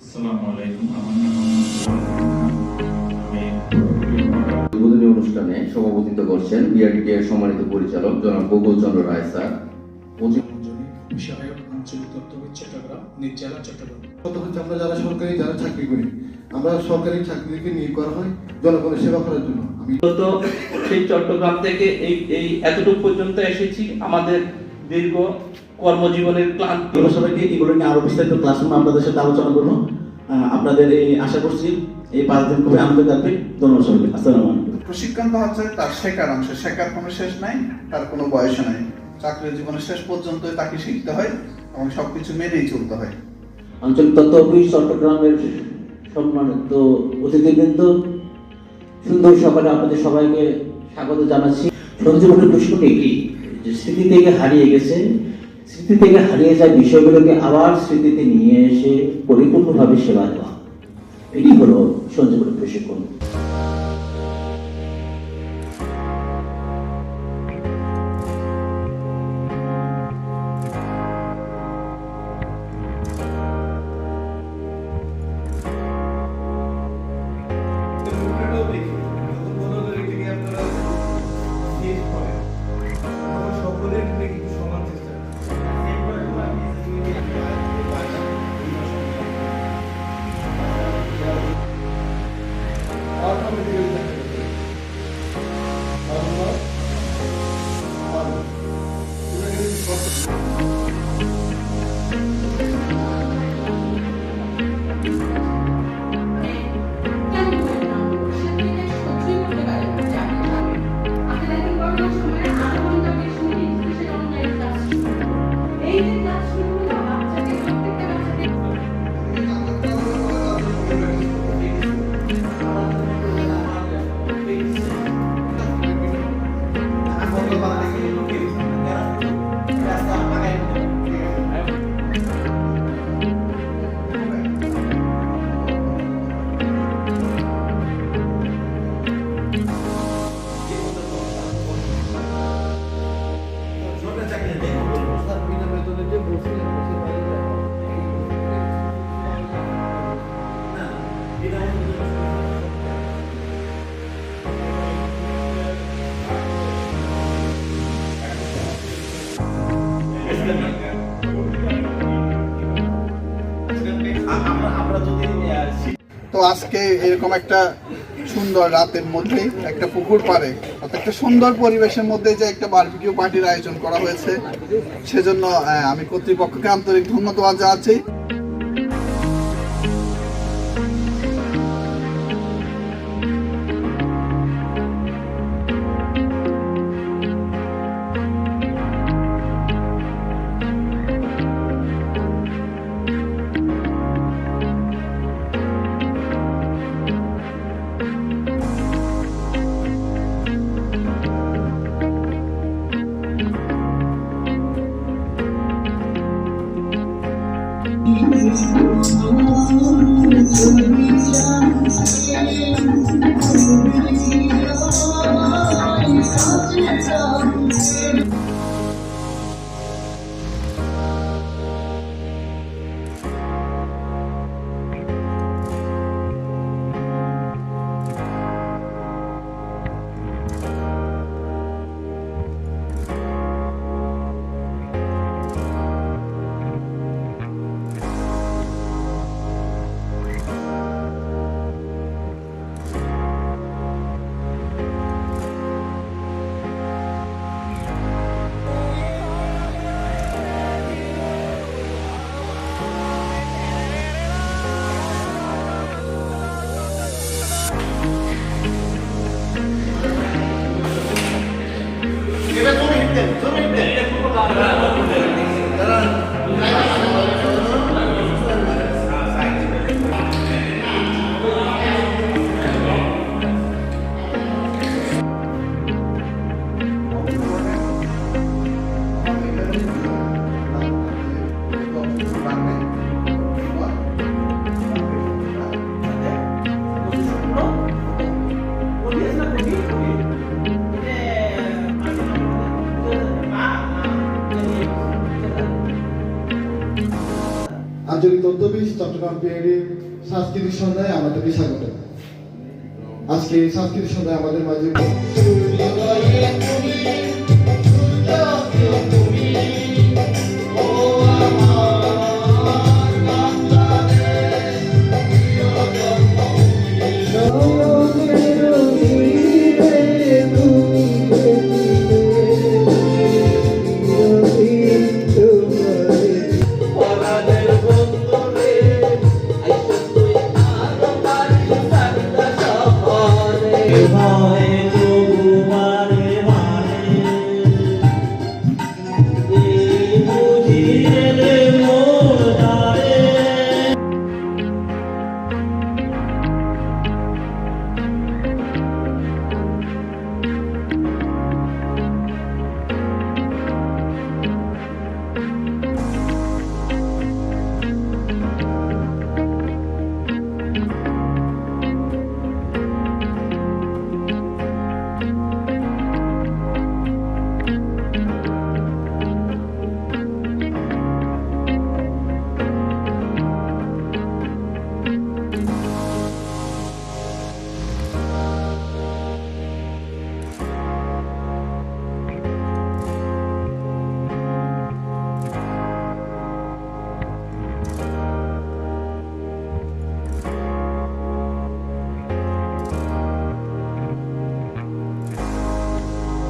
আসসালামু আলাইকুম আমার নাম উদ্বোধনী অনুষ্ঠানে সভাপতিত্ব করছেন এর সম্মানিত পরিচালক জনাব গোকুল চন্দ্র রায় স্যার। পঁচিশ আঞ্চলিক তত্ত্ববিদ চট্টগ্রাম নির্জেলা চট্টগ্রাম। কত হচ্ছে আমরা যারা সরকারি যারা চাকরি করি আমরা সরকারি চাকরিকে নিয়োগ করা হয় জনগণের সেবা করার জন্য। আমি সেই চট্টগ্রাম থেকে এই এই এতটুকু পর্যন্ত এসেছি। আমাদের দীর্ঘ কর্মজীবনের ক্লান্তি। সবাইকে এগুলো নিয়ে আরও বিস্তারিত ক্লাসরুমে আপনাদের সাথে আলোচনা করব। আপনাদের এই আশা করছি এই পাঁচ দিন খুবই আনন্দ কাটবে। ধন্যবাদ সবাইকে। আসসালামু আলাইকুম। প্রশিক্ষণ তো হচ্ছে তার শেখার অংশ। শেখার কোনো শেষ নাই তার কোনো বয়স নাই। চাকরির জীবনের শেষ পর্যন্ত তাকে শিখতে হয় এবং সবকিছু মেনেই চলতে হয়। আঞ্চলিক তত্ত্ব অফিস চট্টগ্রামের সম্মানিত অতিথিবৃন্দ সুন্দর সকালে আপনাদের সবাইকে স্বাগত জানাচ্ছি। সঞ্জীবনের প্রশ্নটি কি যে স্মৃতি থেকে হারিয়ে গেছে স্মৃতি থেকে হারিয়ে যায় বিষয়গুলোকে আবার স্মৃতিতে নিয়ে এসে পরিপূর্ণভাবে সেবা দেওয়া। এটি হলো সঞ্জীবনী প্রশিক্ষণ। তো আজকে এরকম একটা সুন্দর রাতের মধ্যে একটা পুকুর পারে একটা সুন্দর পরিবেশের মধ্যে যে একটা বার্বিকিউ পার্টির আয়োজন করা হয়েছে। সেজন্য আমি কর্তৃপক্ষকে আন্তরিক ধন্যবাদ জানাচ্ছি। Ooh. আঞ্চলিক তথ্য অফিস চট্টগ্রাম পিআইডির সাংস্কৃতিক সন্ধ্যায় আমাদেরকে স্বাগত। আজকে সাংস্কৃতিক সন্ধ্যায় আমাদের মাঝে